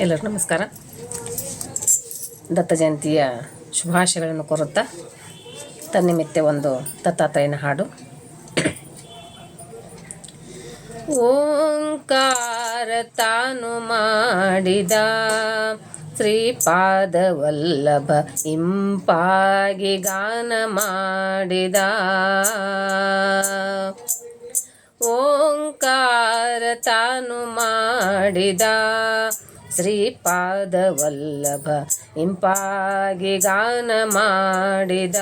ಎಲ್ಲರಿಗೂ ನಮಸ್ಕಾರ. ದತ್ತ ಜಯಂತಿಯ ಶುಭಾಶಯಗಳನ್ನು ಕೋರುತ್ತಾ ತನ್ನಿಮಿತ್ತೆ ಒಂದು ದತ್ತಾತ್ರೇಯನ ಹಾಡು. ಓಂಕಾರ ತಾನು ಮಾಡಿದ ಶ್ರೀಪಾದ ವಲ್ಲಭ ಇಂಪಾಗಿ ಗಾನ ಮಾಡಿದ. ಓಂಕಾರ ತಾನು ಮಾಡಿದ ಶ್ರೀಪಾದ ವಲ್ಲಭ ಇಂಪಾಗಿ ಗಾನ ಮಾಡಿದ.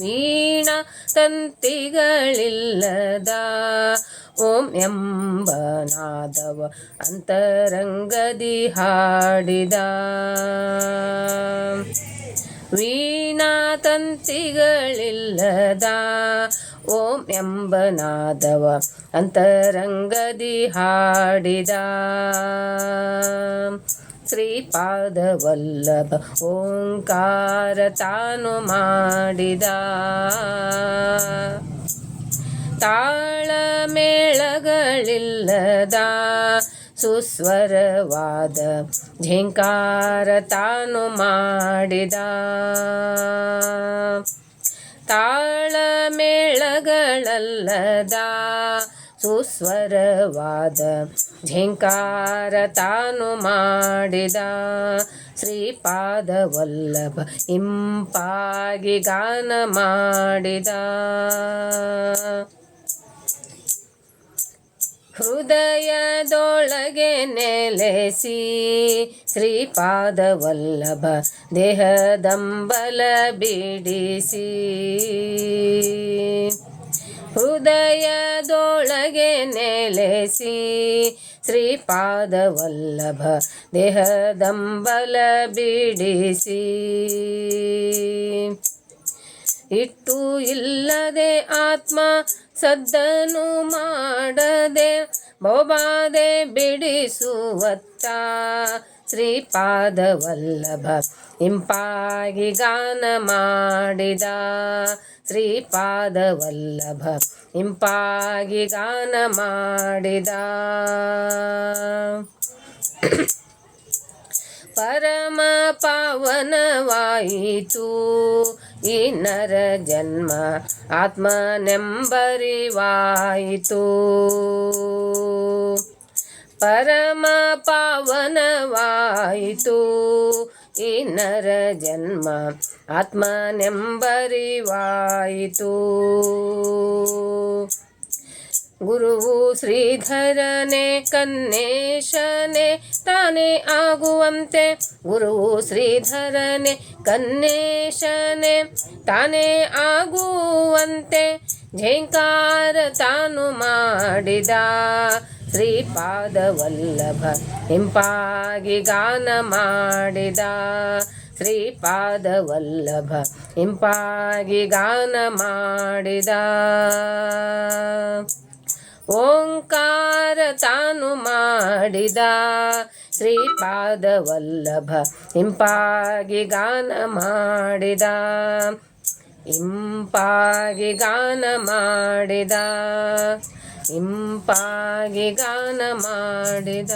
ವೀಣ ತಂತಿಗಳಿಲ್ಲದ ಓಂ ಎಂಬ ನಾದವ ಅಂತರಂಗದಿ ಹಾಡಿದ. ವೀಣಾ ತಂತಿಗಳಿಲ್ಲದ ಓಂ ಎಂಬ ನಾದವ ಅಂತರಂಗದಿ ಹಾಡಿದ. ಶ್ರೀಪಾದ ವಲ್ಲಭ ಓಂಕಾರ ತಾನು ಮಾಡಿದ. ತಾಳಮೇಳಗಳಿಲ್ಲದ ಸುಸ್ವರವಾದ ಝಿಂಕಾರ ತಾನು ಮಾಡಿದ. ತಾಳಮೇಳಗಳಲ್ಲದ ಸುಸ್ವರವಾದ ಝಿಂಕಾರ ತಾನು ಮಾಡಿದ ಶ್ರೀಪಾದ ವಲ್ಲಭ ಇಂಪಾಗಿ ಗಾನ ಮಾಡಿದ. ಹೃದಯದೊಳಗೆ ನೆಲೆಸಿ ಶ್ರೀಪಾದ ವಲ್ಲಭ ದೇಹದಂಬಲ ಬಿಡಿಸಿ. ಹೃದಯದೊಳಗೆ ನೆಲೆಸಿ ಶ್ರೀಪಾದ ವಲ್ಲಭ ದೇಹದಂಬಲ ಬಿಡಿಸಿ. ಇಟ್ಟು ಇಲ್ಲದೆ ಆತ್ಮ ಸದ್ದನು ಮಾಡದೆ ಬೋಬಾದೆ ಬಿಡಿಸುವತ್ತ. ಶ್ರೀಪಾದ ವಲ್ಲಭ ಇಂಪಾಗಿ ಗಾನ ಮಾಡಿದ. ಶ್ರೀಪಾದ ವಲ್ಲಭ ಇಂಪಾಗಿ ಗಾನ ಮಾಡಿದ. ಪರಮ ಪಾವನವಾಯಿತು. ಈ ನರ ಜನ್ಮ ಆತ್ಮನೆಂಬರಿವಾಯಿತು. ಪರಮ ಪಾವನವಾಯಿತು. ಈ ನರ ಜನ್ಮ ಆತ್ಮನೆಂಬರಿವಾಯಿತು. ಗುರುವು ಶ್ರೀಧರನೆ ಕನ್ನೇಶನೆ ತಾನೇ ಆಗುವಂತೆ. ಗುರುವು ಶ್ರೀಧರನೆ ಕನ್ನೇಶನೆ ತಾನೇ ಆಗುವಂತೆ. ಝೇಂಕಾರ ತಾನು ಮಾಡಿದ ಶ್ರೀಪಾದ ವಲ್ಲಭ ಇಂಪಾಗಿ ಗಾನ ಮಾಡಿದ ಶ್ರೀಪಾದ ವಲ್ಲಭ ಇಂಪಾಗಿ ಗಾನ ಮಾಡಿದ. ಓಂಕಾರ ತಾನು ಮಾಡಿದ. ಶ್ರೀಪಾದ ವಲ್ಲಭ ಇಂಪಾಗಿ ಗಾನ ಮಾಡಿದ. ಇಂಪಾಗಿ ಗಾನ ಮಾಡಿದ. ಇಂಪಾಗಿ ಗಾನ ಮಾಡಿದ.